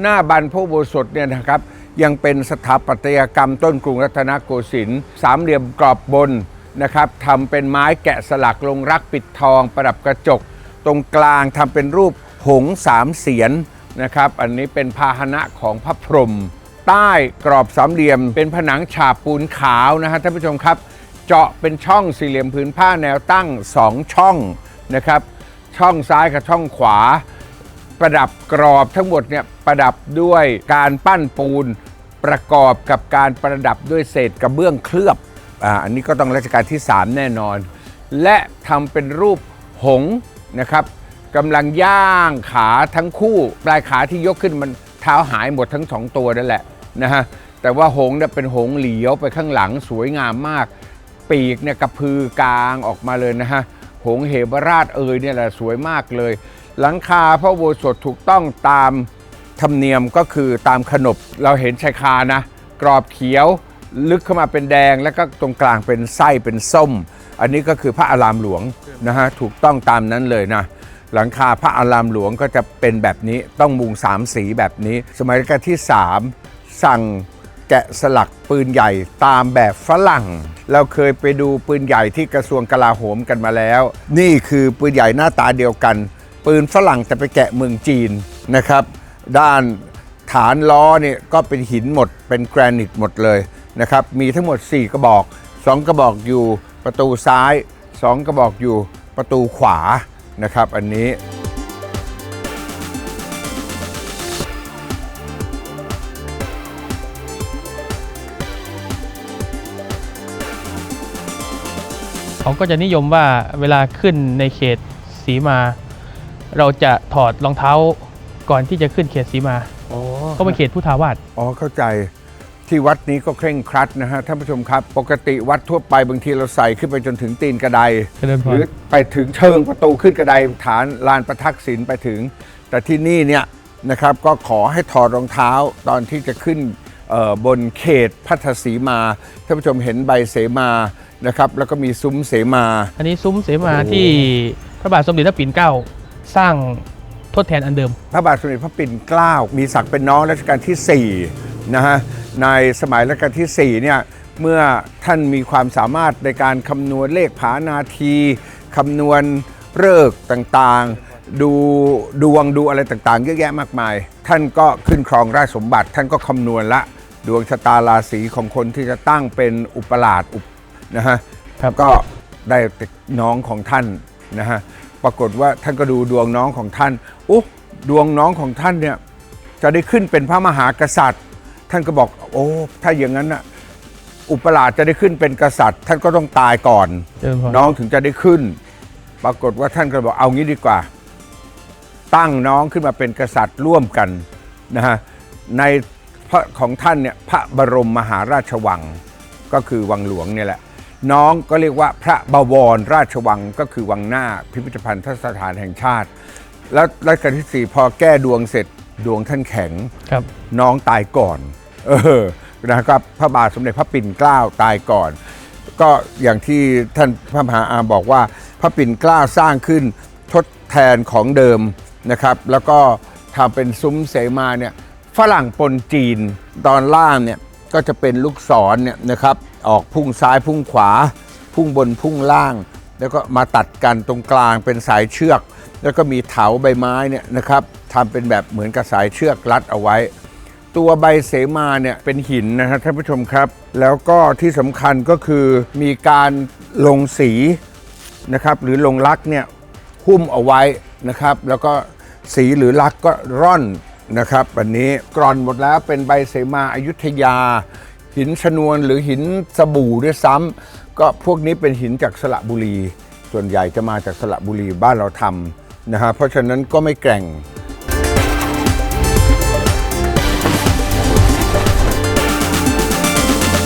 หน้าบันพระอุโบสถเนี่ยนะครับยังเป็นสถาปัตยกรรมต้นกรุงรัตนโกสินทร์สามเหลี่ยมกรอบบนนะครับทำเป็นไม้แกะสลักลงรักปิดทอง ประดับกระจก ตรงกลางทำเป็นรูปหงส์สามเสียนนะครับอันนี้เป็นพาหนะของพระพรหมใต้กรอบสามเหลี่ยม เป็นผนังฉาบปูนขาวนะฮะท่านผู้ชมครับ เจาะเป็นช่องสี่เหลี่ยมผืนผ้าแนวตั้งสองช่องนะครับช่องซ้ายกับช่องขวา ประดับกรอบทั้งหมดเนี่ยประดับด้วยการปั้นปูนประกอบกับการประดับด้วยเศษกระเบื้องเคลือบอ่าอันนี้ก็ต้องรัชกาลที่ 3 แน่นอน และทำเป็นรูปหงส์นะครับกำลังย่างขาทั้งคู่ ปลายขาที่ยกขึ้นมันเท้าหายหมดทั้งสองตัวนั่นแหละนะฮะแต่ว่าหงเนี่ยเป็นหงเหลียวไปข้างหลังสวยงามมาก ปีกเนี่ยกระพือกลางออกมาเลยนะฮะ หงเหบราชเอยเนี่ยแหละสวยมากเลย หลังคาพระโบสถถูกต้องตามธรรมเนียมก็คือตามขนบเราเห็นชายคานะ กรอบเขียวลึกเข้ามาเป็นแดงแล้วก็ตรงกลางเป็นไส้เป็นส้ม อันนี้ก็คือพระอารามหลวงนะฮะถูกต้องตามนั้นเลยนะหลังคาพระอารามหลวงก็จะเป็นแบบนี้ต้องมุงสามสีแบบนี้ สมัยรัชกาลที่ 3 สั่งแกะสลักปืนใหญ่ตามแบบฝรั่ง เราเคยไปดูปืนใหญ่ที่กระทรวงกลาโหมกันมาแล้ว นี่คือปืนใหญ่หน้าตาเดียวกัน ปืนฝรั่งแต่ไปแกะเมืองจีนนะครับ ด้านฐานล้อเนี่ยก็เป็นหินหมดเป็นแกรนิตหมดเลยนะครับ มีทั้งหมด 4 กระบอก 2 กระบอกอยู่ประตูซ้าย 2 กระบอกอยู่ประตูขวานะครับ อันนี้ เขาก็จะนิยมว่าเวลาขึ้นในเขตสีมา เราจะถอดรองเท้าก่อนที่จะขึ้นเขตสีมาอ๋อก็เป็นเขตพุทธาวาส อ๋อเข้าใจที่วัดนี้ก็เคร่งครัดนะฮะท่านผู้ชมครับ ปกติวัดทั่วไปบางทีเราใส่ขึ้นไปจนถึงตีนกระไดเจริญพหรรือไปถึงเชิงประตูขึ้นกระไดฐานลานประทักษิณไปถึง แต่ที่นี่เนี่ยนะครับก็ขอให้ถอดรองเท้าตอนที่จะขึ้นเอ่อ บนเขตพัทสีมาท่านผู้ชมเห็นใบเสมานะครับแล้วก็มีซุ้มเสมา อันนี้ซุ้มเสมาโอ้โหที่พระบาทสมเด็จพระปิ่นเกล้าสร้างทดแทนอันเดิม พระบาทสมเด็จพระปิ่นเกล้ามีศักดิ์เป็นน้องรัชกาลที่4นะฮะในสมัยรัชกาลที่4เนี่ยเมื่อท่านมีความสามารถในการคำนวณเลขผานาทีคำนวณเลิกษ์ต่างๆ ดูดวงดูอะไรต่างๆ เยอะแยะมากมาย ท่านก็ขึ้นครองราชสมบัติ ท่านก็คำนวณละ ดวงชะตาราศีของคนที่จะตั้งเป็นอุปราชอุปนะฮะครับก็ได้แต่น้องของท่านนะฮะปรากฏว่าท่านก็ดูดวงน้องของท่านอุ๊ดวงน้องของท่านเนี่ยจะได้ขึ้นเป็นพระมหากษัตริย์ ท่านก็บอกโอ้ถ้าอย่างนั้นน่ะอุปราชจะได้ขึ้นเป็นกษัตริย์ ท่านก็ต้องตายก่อนเจริญพรน้องถึงจะได้ขึ้น ปรากฏว่าท่านก็บอกเอางี้ดีกว่า ตั้งน้องขึ้นมาเป็นกษัตริย์ร่วมกันนะฮะใน พระของท่านเนี่ยพระบรมมหาราชวัง ก็คือวังหลวงเนี่ยแหละ น้องก็เรียกว่าพระบวรราชวังก็คือวังหน้าพิพิธภัณฑ์สถานแห่งชาติ แล้วรัชกาลที่สี่พอแก้ดวงเสร็จดวงท่านแข็งครับน้องตายก่อน เออนะครับพระบาทสมเด็จพระปิ่นเกล้าตายก่อน ก็อย่างที่ท่านพระมหาอาบอกว่า พระปิ่นเกล้าสร้างขึ้นทดแทนของเดิมนะครับ แล้วก็ทำเป็นซุ้มเสมาเนี่ย ฝรั่งปนจีน ตอนล่างเนี่ยก็จะเป็นลูกศรเนี่ยนะครับ ออกพุ่งซ้ายพุ่งขวา พุ่งบนพุ่งล่าง แล้วก็มาตัดกันตรงกลางเป็นสายเชือก แล้วก็มีเถาใบไม้เนี่ยนะครับทำเป็นแบบเหมือนกับสายเชือกรัดเอาไว้ ตัวใบเสมาเนี่ยเป็นหินนะครับท่านผู้ชมครับ แล้วก็ที่สำคัญก็คือมีการลงสีนะครับ หรือลงลักษ์เนี่ยหุ้มเอาไว้นะครับ แล้วก็สีหรือลักษ์ก็ร่อน นะครับวันนี้กรอนหมดแล้วเป็นใบเสมาอายุทยา หินชนวนหรือหินสบู่ด้วยซ้ำก็พวกนี้เป็นหินจากสระบุรี ส่วนใหญ่จะมาจากสระบุรีบ้านเราทำนะฮะเพราะฉะนั้นก็ไม่แกร่ง